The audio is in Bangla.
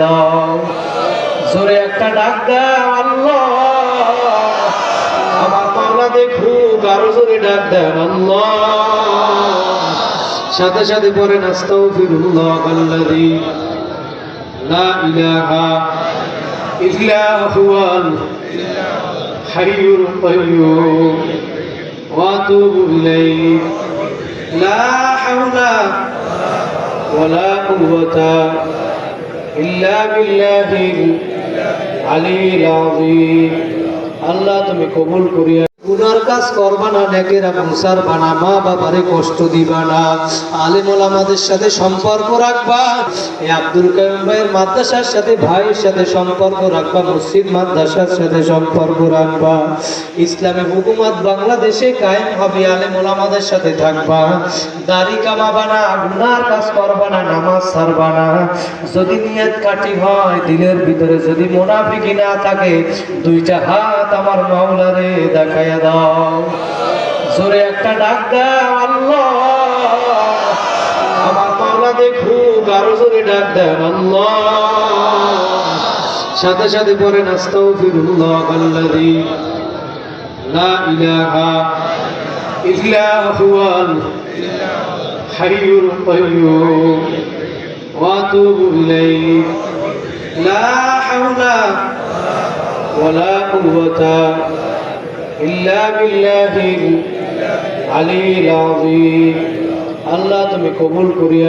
দাও জোরে একটা ডাক দাও, আল্লাহ। আমার মাওলা দেখুক, আরও জোরে ডাক দেন, আল্লাহ। সাথে সাথে পরে নাস্তাগফিরুল্লাহ আল্লাযী লা ইলাহা ইল্লা হুয়াল হাইয়ুল কাইয়্যুম ওয়া আতুবু ইলাইহি। লা হাওলা ওয়ালা কুওয়াতা ইল্লা বিল্লাহিল আযীম। আল্লাহ তুমি কবুল করিয়া গুনার কাজ করবা না, নেকের মুসার বানা মা বাবারে কষ্ট দিবা না। আলেম ওলামাদের সাথে সম্পর্ক রাখবা, এই আব্দুল কাইম ভাইয়ের মাদ্রাসার সাথে, ভাইয়ের সাথে সম্পর্ক রাখবা, মসজিদ মাদ্রাসার সাথে সম্পর্ক রাখবা। ইসলামী হুকুমত বাংলাদেশে কায়েম হবে, আলেম ওলামাদের সাথে থাকবা। দাড়ি কামাবা না, গুনার কাজ করবা না, নামাজ ছাড়বা না। যদি নিয়ত কাটি হয় দিনের ভিতরে যদি মোনাফিকি না থাকে, দুইটা হাত আমার মাওলারে দেখাইয়া দাও। জোরে একটা ডাক দাও, আল্লাহ। আমার মাওলা দেখুক আরও জোরে ডাক দেন, আল্লাহ। সাথে সাথে পরে নাস্তাগফিরুল্লাহ আল্লাযী লা ইলাহা ইল্লা হুয়াল হাইয়ুল কাইয়্যুম ওয়া আতুবু ইলাইহি। লা হাওলা ওয়ালা কুওয়াতা ইল্লা বিল্লাহিল আলিয়্যিল আযীম। আল্লাহ তুমি কবুল করিয়া